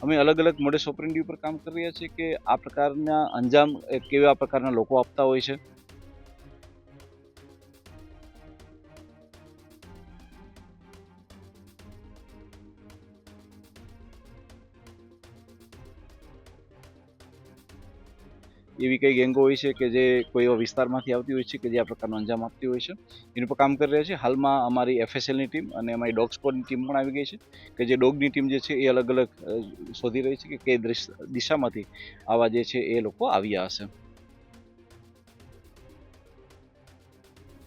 અમે અલગ અલગ મોડેસ ઓપરેન્ડી ઉપર કામ કરી રહ્યા છીએ કે આ પ્રકારના અંજામ કેવા પ્રકારના લોકો આપતા હોય છે? એવી કઈ ગેંગો હોય છે કે જે કોઈ એવા વિસ્તારમાંથી આવતી હોય છે કે જે આ પ્રકારનો અંજામ આપતી હોય છે. એની પર કામ કરી રહ્યા છે. હાલમાં અમારી એફએસએલની ટીમ અને અમારી ડોગ સ્કોડની ટીમ પણ આવી ગઈ છે કે જે ડોગની ટીમ જે છે એ અલગ અલગ શોધી રહી છે કે કઈ દિશામાંથી આવા જે છે એ લોકો આવ્યા હશે.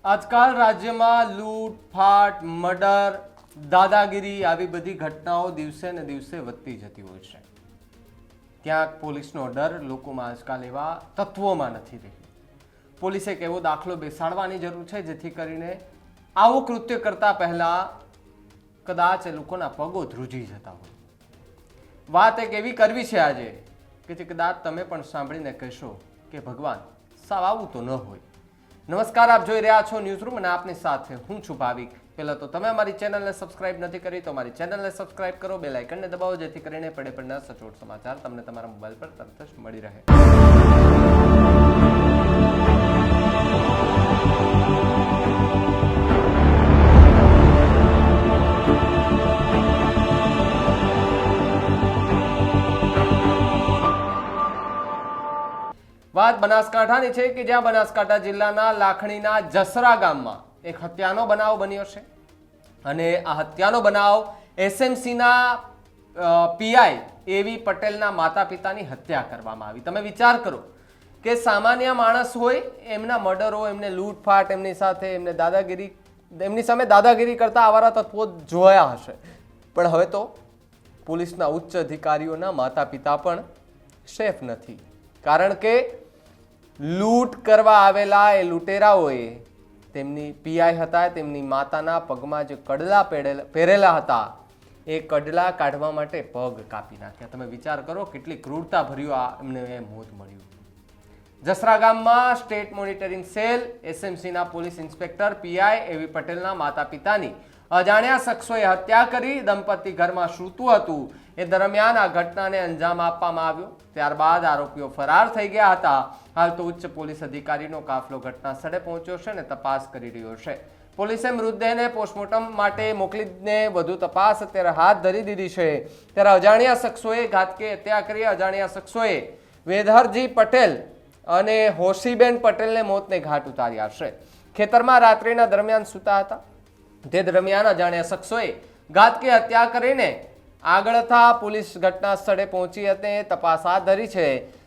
આજકાલ રાજ્યમાં લૂંટ, ફાટ, મર્ડર, દાદાગીરી આવી બધી ઘટનાઓ દિવસે ને દિવસે વધતી જતી હોય છે. ક્યાંક પોલીસનો ડર લોકોમાં આજકાલ એવા તત્વોમાં નથી રહ્યો પોલીસે એક એવો દાખલો બેસાડવાની જરૂર છે, જેથી કરીને આવું કૃત્ય કરતા પહેલા કદાચ એ લોકોના પગો ધ્રુજી જતા હોય. વાત એક એવી કરવી છે આજે, કે જે કદાચ તમે પણ સાંભળીને કહેશો કે ભગવાન, સાવ આવું તો ન હોય. નમસ્કાર, આપ જોઈ રહ્યા છો ન્યૂઝ રૂમ અને આપની સાથે હું છું ભાવિક પહેલા તો તમે અમારી ચેનલને સબસ્ક્રાઇબ નથી કરી, તો અમારી ચેનલને સબસ્ક્રાઇબ કરો, બે લાઇકનને દબાવો, જેથી કરીને પડે પડના સચોટ સમાચાર તમને તમારા મોબાઈલ પર તરત જ મળી રહે. વાત બનાસકાંઠાની છે કે જ્યાં બનાસકાંઠા જિલ્લાના લાખણીના જસરા ગામમાં એક હત્યાનો બનાવ બન્યો છે. અને આ હત્યાનો બનાવ એસએમસીના પીઆઈ એવી પટેલના માતા પિતાની હત્યા કરવામાં આવી. તમે વિચાર કરો કે સામાન્ય માણસ હોય, એમના મર્ડરો એમને લૂંટફાટ, એમની સાથે એમને દાદાગીરી, એમની સામે દાદાગીરી કરતા આવારા તત્વો જોયા હશે. પણ હવે તો પોલીસના ઉચ્ચ અધિકારીઓના માતા પિતા પણ સેફ નથી. કારણ કે લૂંટ કરવા આવેલા એ લૂંટેરાઓએ તેમની પીઆઈ હતા, તેમની માતાના પગમાં જે કડલા પહેરેલા હતા, એ કડલા કાઢવા માટે પગ કાપી નાખ્યા. તમે વિચાર કરો કેટલી ક્રૂરતા ભર્યું આ એમને એ મોત મળ્યું. જસરા ગામમાં state monitoring cell, એસએમસીના police inspector, PI A V પટેલના માતા પિતાની અજાણ્યા શખ્સોએ હત્યા કરી દંપતી ઘરમાં સૂતું હતું. એ દરમિયાન આ ઘટનાને અંજામ આપવામાં આવ્યો. ત્યારબાદ આરોપીઓ ફરાર થઈ ગયા હતા. હાલ તો ઉચ્ચ પોલીસ અધિકારીનો કાફલો ઘટના સ્થળે પહોંચ્યો છે અને તપાસ કરી રહ્યો છે. પોલીસે મૃતદેહને પોસ્ટમોર્ટમ માટે મોકલીને વધુ તપાસ અત્યારે હાથ ધરી દીધી છે. ત્યારે અજાણ્યા શખ્સોએ ઘાતકી હત્યા કરી. અજાણ્યા શખ્સોએ વેધરજી પટેલ અને હોશીબેન પટેલને મોતને ઘાટ ઉતાર્યા છે. ખેતરમાં રાત્રિના દરમિયાન સૂતા હતા. તે દરમિયાન અજાણ્યા શખ્સોએ ઘાતકી હત્યા કરીને આગળથા પોલીસ ઘટના સ્થળે પહોંચી હતી તપાસ હાથ ધરી છે.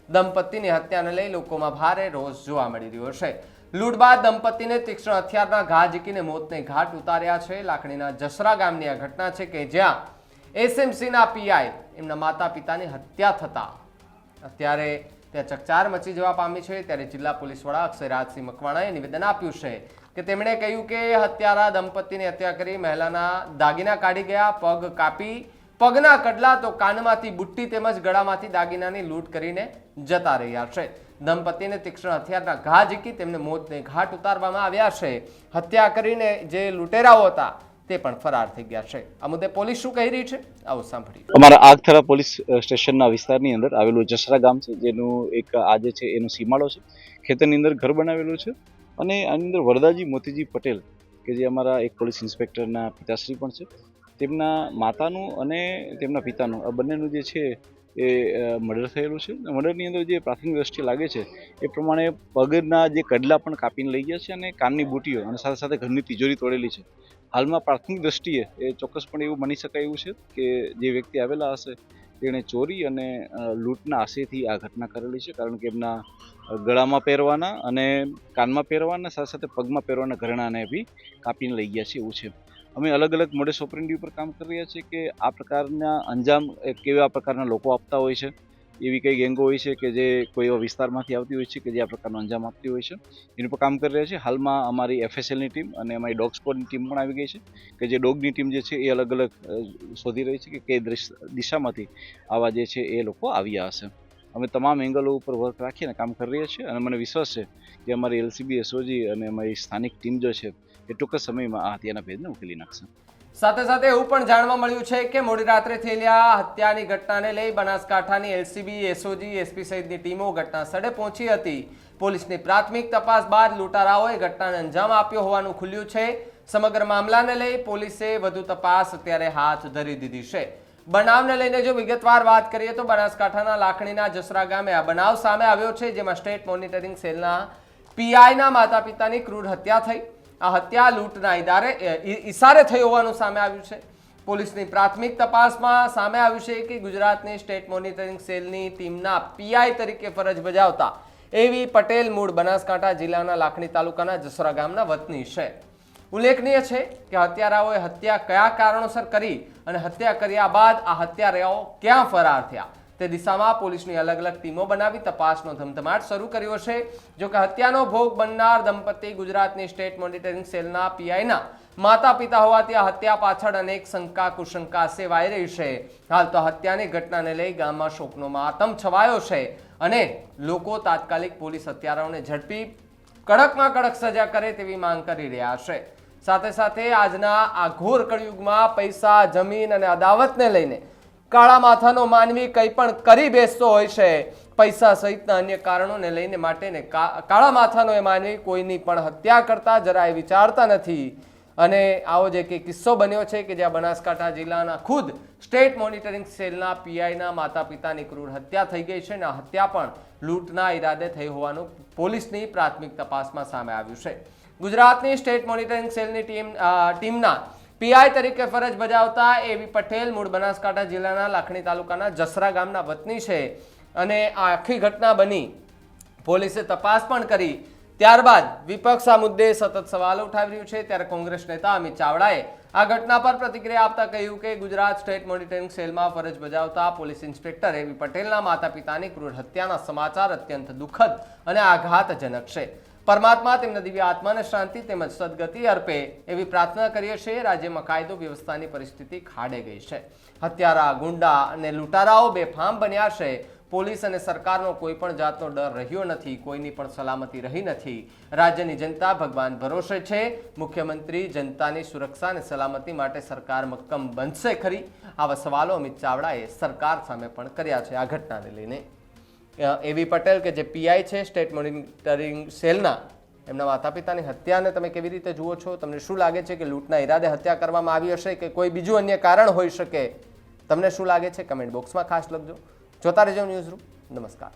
દંપતીની હત્યાને લઈ લોકોમાં ભારે રોષ જોવા મળી રહ્યો છે. લૂંટ બાદ દંપતીને તીક્ષ્ણ હથિયારના ઘા ઝીકીને મોતને ઘાટ ઉતાર્યા છે. લાખણીના જસરા ગામની આ ઘટના છે કે જ્યાં એસએમસીના પીઆઈ એમના માતા પિતાની હત્યા થતા અત્યારે ત્યાં ચકચાર મચી જવા પામી છે. ત્યારે જિલ્લા પોલીસ વડા અક્ષયરાજસિંહ મકવાણાએ નિવેદન આપ્યું છે કે તેમણે કહ્યું કે હત્યારા દંપતીની હત્યા કરી મહિલાના દાગીના કાઢી ગયા, પગ કાપી, પગના કડલા તો કાનમાંથી બુટ્ટી તેમજ ગળામાંથી દાગીનાની લૂંટ કરીને જતા રહ્યા છે. દંપતીને તીક્ષ્ણ હથિયારના ઘા ઝીકી તેમને મોતને ઘાટ ઉતારવામાં આવ્યા છે. હત્યા કરીને જે લૂંટેરાઓ હતા તે પણ ફરાર થઈ ગયા છે. આ મુદ્દે પોલીસ શું કહી રહી છે? આવો સાંભળીએ. અમારા આગથરા પોલીસ સ્ટેશનના વિસ્તારની અંદર આવેલું જસરા ગામ છે, જેનું એક આજે છે, એનો સીમાડો છે, ખેતરની અંદર ઘર બનાવેલું છે. અને આની અંદર વરદાજી મોતીજી પટેલ, કે જે અમારા એક પોલીસ ઇન્સ્પેક્ટરના પિતાશ્રી પણ છે, તેમના માતાનું અને તેમના પિતાનું, આ બંનેનું જે છે એ મર્ડર થયેલું છે. મર્ડરની અંદર જે પ્રાથમિક દ્રષ્ટિએ લાગે છે, એ પ્રમાણે પગના જે કડલા પણ કાપીને લઈ ગયા છે અને કાનની બુટીઓ અને સાથે સાથે ઘરની તિજોરી તોડેલી છે. હાલમાં પ્રાથમિક દ્રષ્ટિએ એ ચોક્કસપણે એવું બની શકાય એવું છે કે જે વ્યક્તિ આવેલા હશે, તેણે ચોરી અને લૂંટના આશયથી આ ઘટના કરેલી છે, કારણ કે એમના ગળામાં પહેરવાના અને કાનમાં પહેરવાના, સાથે સાથે પગમાં પહેરવાના ઘરેણાને બી કાપીને લઈ ગયા છે એવું છે. અમે અલગ અલગ મોડેસ ઓપરેન્ડી ઉપર કામ કરી રહ્યા છીએ કે આ પ્રકારના અંજામ કેવા પ્રકારના લોકો આપતા હોય છે, એવી કઈ ગેંગો હોય છે કે જે કોઈ એવા વિસ્તારમાંથી આવતી હોય છે કે જે આ પ્રકારનો અંજામ આપતી હોય છે. એની પર કામ કરી રહ્યા છે. હાલમાં અમારી એફએસએલની ટીમ અને અમારી ડોગ સ્કોડની ટીમ પણ આવી ગઈ છે કે જે ડોગની ટીમ જે છે એ અલગ અલગ શોધી રહી છે કે કઈ દિશામાંથી આવા જે છે એ લોકો આવ્યા હશે. અમે તમામ એંગલો ઉપર વર્ક રાખીને કામ કરી રહ્યા છીએ અને મને વિશ્વાસ છે કે અમારી એલસીબી એસઓજી અને અમારી સ્થાનિક ટીમ જે છે, એ ટૂંક સમયમાં આ હત્યાના ભેદને ઉકેલી નાખશે. સાથે સાથે એવું પણ જાણવા મળ્યું છે કે મોડી રાત્રે થયેલી આ હત્યાની ઘટનાને લઈ બનાસકાંઠાની એલસીબી એસઓજી એસપી સહિતની ટીમો ઘટના સ્થળે પહોંચી હતી. પોલીસની પ્રાથમિક તપાસ બાદ લૂંટારાઓએ ઘટનાને અંજામ આપ્યો હોવાનું ખુલ્યું છે. સમગ્ર મામલાને લઈ પોલીસે વધુ તપાસ અત્યારે હાથ ધરી દીધી છે. બનાવને લઈને જો વિગતવાર વાત કરીએ તો બનાસકાંઠાના લાખણીના જસરા ગામે આ બનાવ સામે આવ્યો છે, જેમાં સ્ટેટ મોનિટરિંગ સેલના પીઆઈના માતા પિતાની ક્રૂર હત્યા થઈ. આ હત્યા લૂંટના ઇદારે ઇશારે થઈ હોવાનું સામે આવ્યું છે. પોલીસની પ્રાથમિક તપાસમાં સામે આવ્યું છે કે ગુજરાતની સ્ટેટ મોનિટરિંગ સેલની ટીમના પીઆઈ તરીકે ફરજ બજાવતા એવી પટેલ મૂળ બનાસકાંઠા જિલ્લાના લાખણી તાલુકાના જસરા ગામના વતની છે. ઉલ્લેખનીય છે કે હત્યારાઓએ હત્યા કયા કારણોસર કરી અને હત્યા કર્યા બાદ આ હત્યારાઓ ક્યાં ફરાર થયા? તે દિશામાં પોલીસની અલગ અલગ ટીમો બનાવી તપાસનો ધમધમાટ શરૂ કર્યો છે. જો કે હત્યાનો ભોગ બનનાર દંપતી ગુજરાતની સ્ટેટ મોનિટરિંગ સેલના પીઆઈના માતા પિતા હોવાથી આ હત્યા પાછળ અનેક શંકા, કુશંકા સેવાઈ રહી છે. હાલ તો હત્યાની ઘટનાને લઈ ગામમાં શોકનો માતમ છવાયો છે અને લોકો તાત્કાલિક પોલીસ હત્યારાઓને ઝડપી, કડકમાં કડક સજા કરે તેવી માંગ કરી રહ્યા છે. સાથે સાથે આજના આ ઘોર કળિયુગમાં પૈસા, જમીન અને અદાવતને લઈને કાળા માથાનો માનવી કંઈ પણ કરી બેસતો હોય છે, પૈસા સહિતના અન્ય કારણોને લઈને માટેને કાળા માથાનો એ માનવી કોઈની પણ હત્યા કરતા જરાય વિચારતા નથી. અને આવો જે કે કિસ્સો બન્યો છે કે જ્યાં બનાસકાંઠા જિલ્લાના ખુદ સ્ટેટ મોનિટરિંગ સેલના પીઆઈના માતા પિતાની ક્રૂર હત્યા થઈ ગઈ છે અને હત્યા પણ લૂંટના ઈરાદે થઈ હોવાનું પોલીસની પ્રાથમિક તપાસમાં સામે આવ્યું છે. ગુજરાતની સ્ટેટ મોનિટરિંગ સેલની ટીમ ટીમના પીઆઈ તરીકે ફરજ બજાવતા એવી પટેલ મૂળ બનાસકાંઠા જિલ્લાના લાખણી તાલુકાના જસરા ગામના વતની છે અને આ આખી ઘટના બની. પોલીસે તપાસ પણ કરી. ત્યારબાદ વિપક્ષ આ મુદ્દે સતત સવાલો ઉઠાવી રહ્યું છે. ત્યારે કોંગ્રેસ નેતા અમિત ચાવડાએ આ ઘટના પર પ્રતિક્રિયા આપતા કહ્યું કે ગુજરાત સ્ટેટ મોનિટરિંગ સેલમાં ફરજ બજાવતા પોલીસ ઇન્સ્પેક્ટર એવી પટેલના માતા પિતાની ક્રૂર હત્યાના સમાચાર અત્યંત દુઃખદ અને આઘાતજનક છે. પરમાત્મા, તેમના દિવ્ય આત્માને શાંતિ તેમજ સદગતિ અર્પે એવી પ્રાર્થના કરીએ છીએ. રાજ્યમાં કાયદો વ્યવસ્થાની પરિસ્થિતિ ખાડે ગઈ છે. હત્યારા, ગુંડા અને લૂંટારાઓ બેફામ બન્યા છે. પોલીસ અને સરકારનો કોઈ પણ જાતનો ડર રહ્યો નથી, કોઈની પણ સલામતી રહી નથી. રાજ્યની જનતા ભગવાન ભરોસે છે. મુખ્યમંત્રી જનતાની સુરક્ષા અને સલામતી માટે સરકાર મક્કમ બનશે ખરી? આવા સવાલો અમિત ચાવડાએ સરકાર સામે પણ કર્યા છે આ ઘટનાને લઈને. એવી પટેલ કે જે પીઆઈ છે સ્ટેટ મોનિટરિંગ સેલના. એમના માતા પિતાની હત્યાને તમે કેવી રીતે જુઓ છો? તમને શું લાગે છે કે લૂંટના ઈરાદે હત્યા કરવામાં આવી હશે કે કોઈ બીજું અન્ય કારણ હોઈ શકે? તમને શું લાગે છે? કમેન્ટ બોક્સમાં ખાસ લખજો. જોતા રહેજો ન્યૂઝ રૂમ નમસ્કાર.